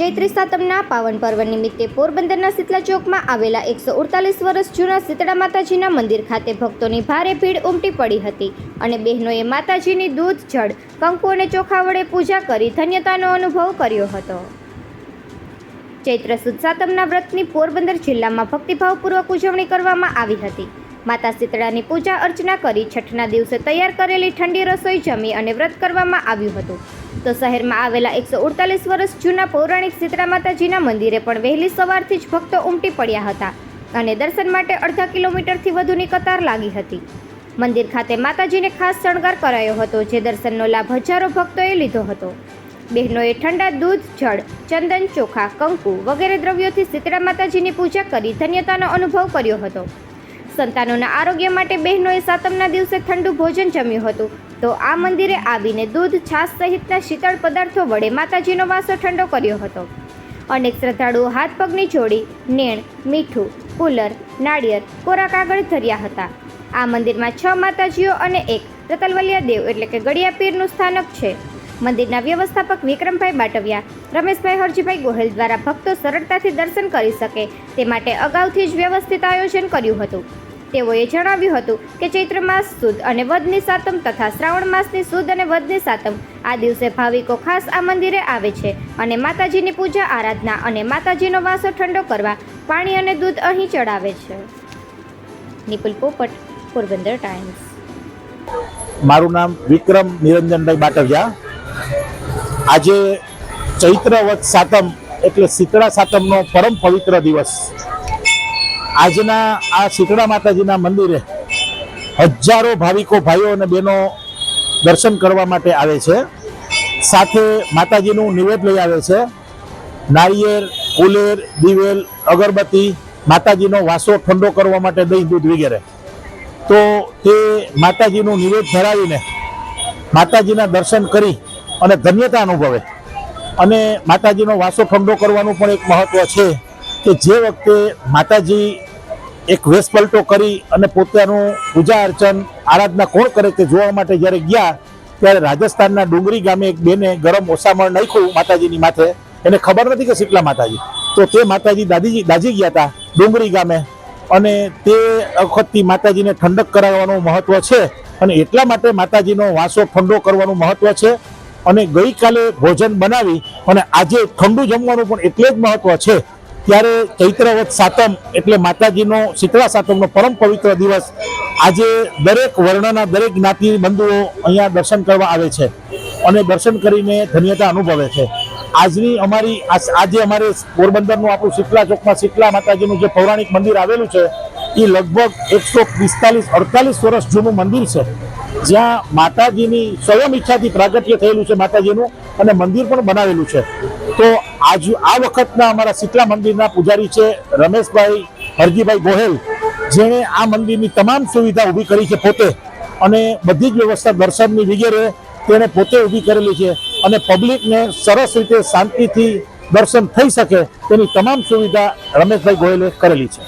ચૈત્રી સાતમના પાવન પર્વ નિમિત્તે પોરબંદરના શીતલા ચોકમાં આવેલા એકસો અડતાલીસ વર્ષ જૂના શીતળા માતાજીના મંદિર ખાતે ભક્તોની ભારે ભીડ ઉમટી પડી હતી અને બહેનોએ માતાજીની દૂધ, જળ, કંકુ અને ચોખા વડે પૂજા કરી ધન્યતાનો અનુભવ કર્યો હતો. ચૈત્ર સુદ સાતમના વ્રતની પોરબંદર જિલ્લામાં ભક્તિભાવપૂર્વક ઉજવણી કરવામાં આવી હતી. માતા શીતળાની પૂજા અર્ચના કરી છઠના દિવસે તૈયાર કરેલી ઠંડી રસોઈ જમી અને વ્રત કરવામાં આવ્યું હતું. તો શહેરમાં આવેલા એકસો અડતાલીસ વર્ષ જૂના પૌરાણિક શીતળા માતાજીના મંદિરે પણ વહેલી સવારથી જ ભક્તો ઉમટી પડ્યા હતા અને દર્શન માટે અડધા કિલોમીટરથી વધુની કતાર લાગી હતી. મંદિર ખાતે માતાજીને ખાસ શણગાર કરાયો હતો, જે દર્શનનો લાભ હજારો ભક્તોએ લીધો હતો. બહેનોએ ઠંડા દૂધ, જળ, ચંદન, ચોખા, કંકુ વગેરે દ્રવ્યોથી શીતળા માતાજીની પૂજા કરી ધન્યતાનો અનુભવ કર્યો હતો. સંતાનોના આરોગ્ય માટે બહેનોએ સાતમના દિવસે ઠંડુ ભોજન જમ્યું હતું. તો આ મંદિરે આવીને દૂધ, છાશ સહિતના શીતળ પદાર્થો વડે માતાજીનો વાસો ઠંડો કર્યો હતો. અનેક શ્રદ્ધાળુઓ હાથ પગની જોડી, નેણ, મીઠું, કુલર, નાળિયેર, કોરા કાગળ ધર્યા હતા. આ મંદિરમાં છ માતાજીઓ અને એક રતલવલિયા દેવ એટલે કે ગળિયા પીરનું સ્થાનક છે. મંદિરના વ્યવસ્થાપક વિક્રમભાઈ બાટવિયા, રમેશભાઈ હરજીભાઈ ગોહિલ દ્વારા ભક્તો સરળતાથી દર્શન કરી શકે તે માટે અગાઉથી જ વ્યવસ્થિત આયોજન કર્યું હતું. તેઓએ જણાવ્યું હતું કે ચૈત્ર માસ સુદ અને વધની સાતમ તથા શ્રાવણ માસની સુદ અને વધની સાતમ આ દિવસે ભાવિકો ખાસ આ મંદિરે આવે છે અને માતાજીની પૂજા, આરાધના અને માતાજીનો વાસો ઠંડો કરવા પાણી અને દૂધ અહીં ચડાવે છે. નિપુલ પોપટ, પોરબંદર ટાઈમ્સ. મારું નામ વિક્રમ નિરંજનભાઈ બાટવિયા. આજે ચૈત્ર વત સાતમ એટલે શીતળા સાતમનો પરમ પવિત્ર દિવસ. આજના આ શીતળા માતાજીના મંદિરે હજારો ભાવિકો, ભાઈઓ અને બહેનો દર્શન કરવા માટે આવે છે. સાથે માતાજીનું નિવેદ લઈ આવે છે. નાળિયેર કુલેર, દિવેલ, અગરબત્તી, માતાજીનો વાસો ઠંડો કરવા માટે દહીં, દૂધ વગેરે. તો તે માતાજીનું નિવેદ ધરાવીને માતાજીના દર્શન કરી અને ધન્યતા અનુભવે. અને માતાજીનો વાસો ઠંડો કરવાનું પણ એક મહત્વ છે કે જે વખતે માતાજી એક વેશ પલટો કરી અને પોતાનું પૂજા અર્ચન, આરાધના કોણ કરે તે જોવા માટે જ્યારે ગયા, ત્યારે રાજસ્થાનના ડુંગરી ગામે એક બેને ગરમ ઓસામણ નાખ્યું માતાજીની માથે. એને ખબર નથી કે શીતલા માતાજી. તો તે માતાજી દાદીજી, દાજી ગયા હતા ડુંગરી ગામે. અને તે વખતથી માતાજીને ઠંડક કરાવવાનું મહત્વ છે. અને એટલા માટે માતાજીનો વાસો ઠંડો કરવાનું મહત્વ છે. અને ગઈકાલે ભોજન બનાવી અને આજે ઠંડુ જમવાનું પણ એટલે જ મહત્વ છે. ત્યારે ચૈત્રવત સાતમ એટલે માતાજીનો, શીતળા સાતમનો પરમ પવિત્ર દિવસ આજે દરેક વર્ણના દરેક જ્ઞાતિ બંધુઓ અહીંયા દર્શન કરવા આવે છે અને દર્શન કરીને ધન્યતા અનુભવે છે. આજની અમારી, આજે અમારે પોરબંદરનું આપણું શીતલા ચોકમાં શીતલા માતાજીનું જે પૌરાણિક મંદિર આવેલું છે, એ લગભગ એકસો પિસ્તાલીસ, અડતાલીસ વર્ષ જૂનું મંદિર છે. જ્યાં માતાજીની સ્વયં ઈચ્છાથી પ્રાગટ્ય થયેલું છે માતાજીનું અને મંદિર પણ બનાવેલું છે. તો આજ આ વખતના અમારા શીતલા મંદિરના પૂજારી છે રમેશભાઈ, હરજીભાઈ ગોહેલ, જેણે આ મંદિરની તમામ સુવિધા ઊભી કરી છે પોતે અને બધી જ વ્યવસ્થા દર્શનની વગેરે તેણે પોતે ઊભી કરેલી છે અને પબ્લિકને સરસ રીતે શાંતિથી દર્શન થઈ શકે તેની તમામ સુવિધા રમેશભાઈ ગોયલે કરેલી છે.